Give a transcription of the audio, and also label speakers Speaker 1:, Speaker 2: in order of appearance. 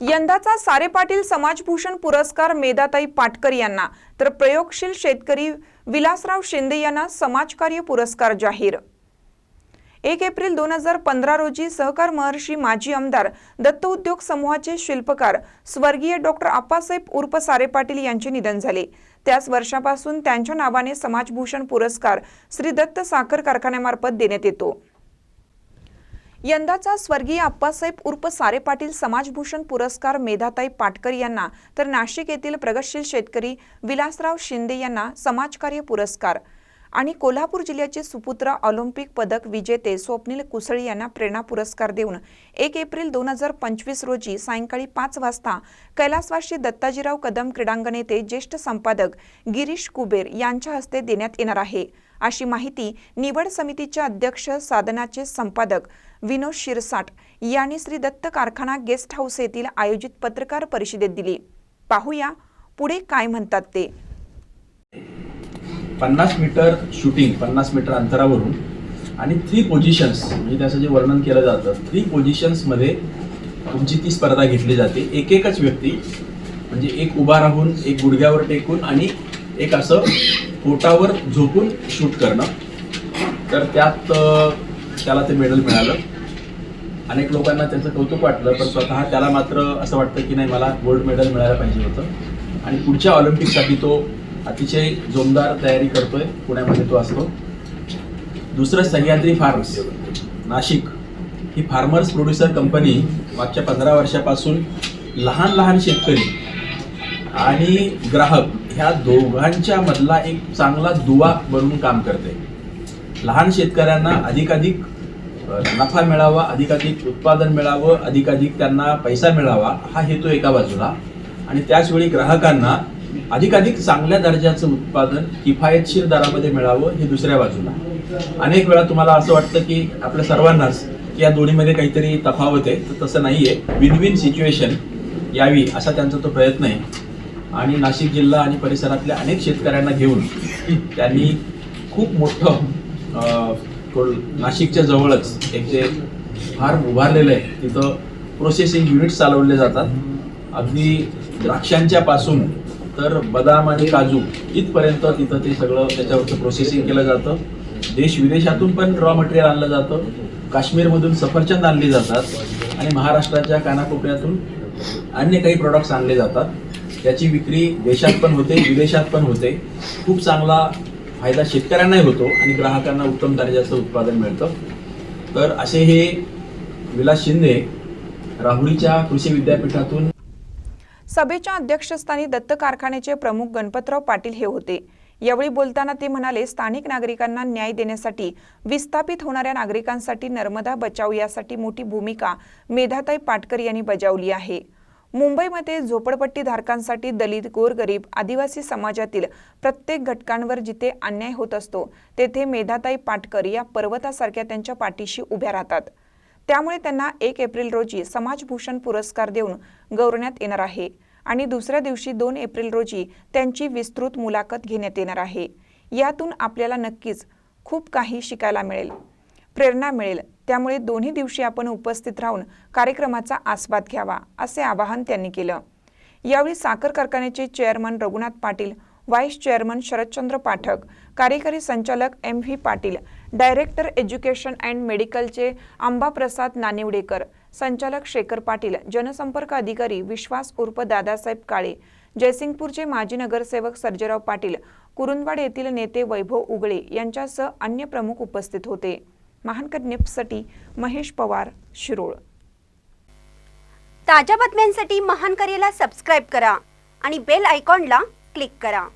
Speaker 1: यंदाचा सारे पाटील समाजभूषण पुरस्कार मेधाताई पाटकर यांना. तर प्रयोगशील शेतकरी विलासराव शिंदे यांना समाजकार्य पुरस्कार जाहीर. एक एप्रिल दोन हजार पंधरा रोजी सहकार महर्षी माजी आमदार दत्त उद्योग समूहाचे शिल्पकार स्वर्गीय डॉक्टर आप्पासाहेब उर्फ सारे पाटील यांचे निधन झाले. त्याच वर्षापासून त्यांच्या नावाने समाजभूषण पुरस्कार श्री दत्त साखर कारखान्यामार्फत देण्यात येतो. यंदाचा स्वर्गीय आप्पासाहेब उर्फ सारे पाटील समाजभूषण पुरस्कार मेधाताई पाटकर यांना तर नाशिक येथील प्रगतशील शेतकरी विलासराव शिंदे यांना समाजकार्य पुरस्कार. आणि कोल्हापूर जिल्ह्याचे सुपुत्र ऑलिम्पिक पदक विजेते स्वप्नील कुसळी यांना प्रेरणा पुरस्कार देऊन एक एप्रिल दोन हजार पंचवीस रोजी सायंकाळी पाच वाजता कैलासवासी दत्ताजीराव कदम क्रीडांगण येथे ज्येष्ठ संपादक गिरीश कुबेर यांच्या हस्ते देण्यात येणार आहे. अशी माहिती निवड समितीचे अध्यक्ष साधनाचे संपादक विनोद शिरसाट यांनी श्री दत्त कारखाना गेस्ट हाऊस येथील आयोजित पत्रकार परिषदेत दिली. पाहूया पुढे काय म्हणतात ते.
Speaker 2: पन्नास मीटर शूटिंग पन्नास मीटर अंतरावरून आणि थ्री पोझिशन्स म्हणजे त्याचं जे वर्णन केलं जातं थ्री पोझिशन्समध्ये तुमची ती स्पर्धा घेतली जाते. एक एकच व्यक्ती म्हणजे एक उभा राहून एक गुडघ्यावर टेकून आणि एक असं पोटावर झोपून शूट करणं. तर त्यात त्याला ते मेडल मिळालं. अनेक लोकांना त्याचं कौतुक वाटलं पण स्वतः त्याला मात्र असं वाटतं की नाही मला गोल्ड मेडल मिळायला पाहिजे होतं. आणि पुढच्या ऑलिम्पिकसाठी तो अतिशय जोमदार तयारी करतोय. पुण्यामध्ये तो असतो. दुसरं सह्याद्री फार्म्स नाशिक. ही फार्मर्स प्रोड्युसर कंपनी मागच्या पंधरा वर्षापासून लहान लहान शेतकरी आणि ग्राहक ह्या दोघांच्या मधला एक चांगला दुवा बनून काम करते. लहान शेतकऱ्यांना अधिकाधिक नफा मिळावा अधिकाधिक उत्पादन मिळावं अधिकाधिक त्यांना पैसा मिळावा हा हेतू एका बाजूला. आणि त्याचवेळी ग्राहकांना अधिकाधिक चांगल्या दर्जाचं उत्पादन किफायतशीर दरामध्ये मिळावं हे दुसऱ्या बाजूला. अनेक वेळा तुम्हाला असं वाटतं की आपल्या सर्वांनाच या दोन्हीमध्ये काहीतरी तफावत आहे तर तसं नाही आहे विन विन सिच्युएशन यावी असा त्यांचा तो प्रयत्न आहे. आणि नाशिक जिल्हा आणि परिसरातल्या अनेक शेतकऱ्यांना घेऊन त्यांनी खूप मोठं नाशिकच्या जवळच एक जे फार्म उभारलेलं आहे तिथं प्रोसेसिंग युनिट्स चालवले जातात. अगदी द्राक्षांच्या पासून तर बदाम आणि काजू इथपर्यंत तिथं ते सगळं त्याच्यावरचं प्रोसेसिंग केलं जातं. देश विदेशातून पण रॉ मटेरियल आणलं जातं. काश्मीरमधून सफरचंद आणली जातात आणि महाराष्ट्राच्या कानाकोपऱ्यातून अन्य काही प्रोडक्ट्स आणले जातात. त्याची विक्री देशात पण होते विदेशात पण होते. खूप चांगला फायदा शेतकऱ्यांनाही होतो आणि ग्राहकांना उत्तम दर्जाचं उत्पादन मिळतं. तर असे हे विलास शिंदे राहुरीच्या कृषी विद्यापीठातून
Speaker 1: सभेच्या अध्यक्षस्थानी दत्त कारखान्याचे प्रमुख गणपतराव पाटील हे होते. यावेळी बोलताना ते म्हणाले स्थानिक नागरिकांना न्याय देण्यासाठी विस्थापित होणाऱ्या नागरिकांसाठी नर्मदा बचाव यासाठी मोठी भूमिका मेधाताई पाटकर यांनी बजावली आहे. मुंबईमध्ये झोपडपट्टीधारकांसाठी दलित गोरगरीब आदिवासी समाजातील प्रत्येक घटकांवर जिथे अन्याय होत असतो तेथे मेधाताई पाटकर या पर्वतासारख्या त्यांच्या पाठीशी उभ्या राहतात. त्यामुळे त्यांना एक एप्रिल रोजी समाजभूषण पुरस्कार देऊन गौरवण्यात येणार आहे आणि दुसऱ्या दिवशी दोन एप्रिल रोजी त्यांची विस्तृत मुलाखत घेण्यात येणार आहे. यातून आपल्याला नक्कीच खूप काही शिकायला मिळेल. प्रेरणा मिळेल. त्यामुळे दोन्ही दिवशी आपण उपस्थित राहून कार्यक्रमाचा आस्वाद घ्यावा असे आवाहन त्यांनी केलं. यावेळी साखर कारखान्याचे chairman Raghunath Patil vice chairman Sharadchandra Pathak कार्यकारी संचालक M V Patil director education and मेडिकलचे Ambaprasad Nanivadekar संचालक शेखर पाटील जनसंपर्क अधिकारी विश्वास उर्फ दादासाहेब काळे जयसिंगपूरचे माजी नगरसेवक सर्जेराव पाटील कुरुंदवाड येथील नेते वैभव उगळे यांच्यासह अन्य प्रमुख उपस्थित होते. महानकर निप्ससाठी महेश पवार शिरोळ.
Speaker 3: ताज्या बातम्यांसाठी महान सबस्क्राईब करा आणि बेल आयकॉनला क्लिक करा.